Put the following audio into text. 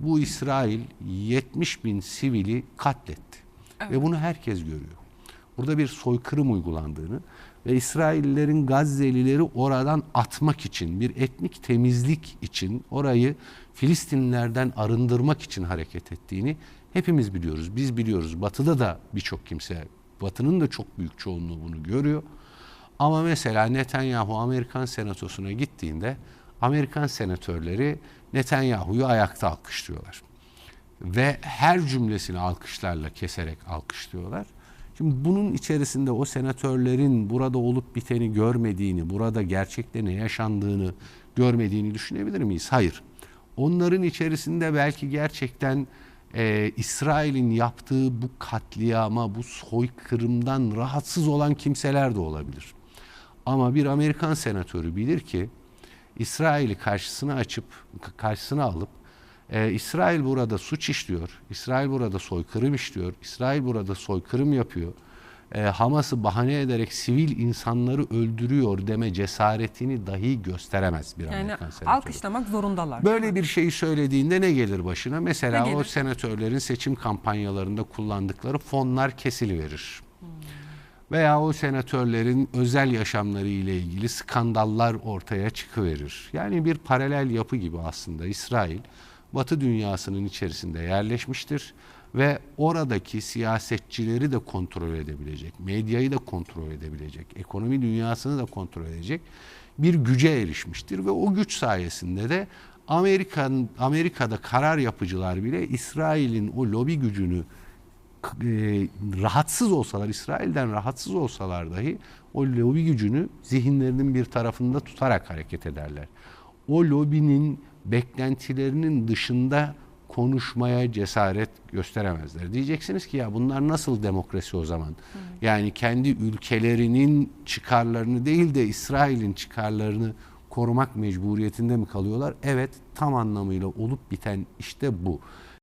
bu İsrail 70 bin sivili katletti. Ve bunu herkes görüyor. Burada bir soykırım uygulandığını ve İsraillerin Gazze'lileri oradan atmak için, bir etnik temizlik için, orayı Filistinlilerden arındırmak için hareket ettiğini hepimiz biliyoruz. Biz biliyoruz. Batı'da da birçok kimse, Batı'nın da çok büyük çoğunluğu bunu görüyor. Ama mesela Netanyahu Amerikan senatosuna gittiğinde Amerikan senatörleri Netanyahu'yu ayakta alkışlıyorlar. Ve her cümlesini alkışlarla keserek alkışlıyorlar. Şimdi bunun içerisinde o senatörlerin burada olup biteni görmediğini, burada gerçekte ne yaşandığını görmediğini düşünebilir miyiz? Hayır. Onların içerisinde belki gerçekten e, İsrail'in yaptığı bu katliama, bu soykırımdan rahatsız olan kimseler de olabilir. Ama bir Amerikan senatörü bilir ki İsrail'i karşısına açıp karşısına alıp e, İsrail burada suç işliyor, İsrail burada soykırım işliyor, İsrail burada soykırım yapıyor. E, Hamas'ı bahane ederek sivil insanları öldürüyor deme cesaretini dahi gösteremez bir Yani Amerikan senatörü. alkışlamak zorundalar. Böyle bir şeyi söylediğinde ne gelir başına? Mesela Ne o gelir? senatörlerin seçim kampanyalarında kullandıkları fonlar kesiliverir. Veya o senatörlerin özel yaşamları ile ilgili skandallar ortaya çıkıverir. Yani bir paralel yapı gibi aslında İsrail Batı dünyasının içerisinde yerleşmiştir ve oradaki siyasetçileri de kontrol edebilecek, medyayı da kontrol edebilecek, ekonomi dünyasını da kontrol edecek bir güce erişmiştir ve o güç sayesinde de Amerikan Amerika'da karar yapıcılar bile İsrail'in o lobi gücünü e, rahatsız olsalar, İsrail'den rahatsız olsalar dahi o lobi gücünü zihinlerinin bir tarafında tutarak hareket ederler. O lobinin beklentilerinin dışında konuşmaya cesaret gösteremezler. Diyeceksiniz ki ya bunlar nasıl demokrasi o zaman? Yani kendi ülkelerinin çıkarlarını değil de İsrail'in çıkarlarını korumak mecburiyetinde mi kalıyorlar? Evet tam anlamıyla olup biten işte bu.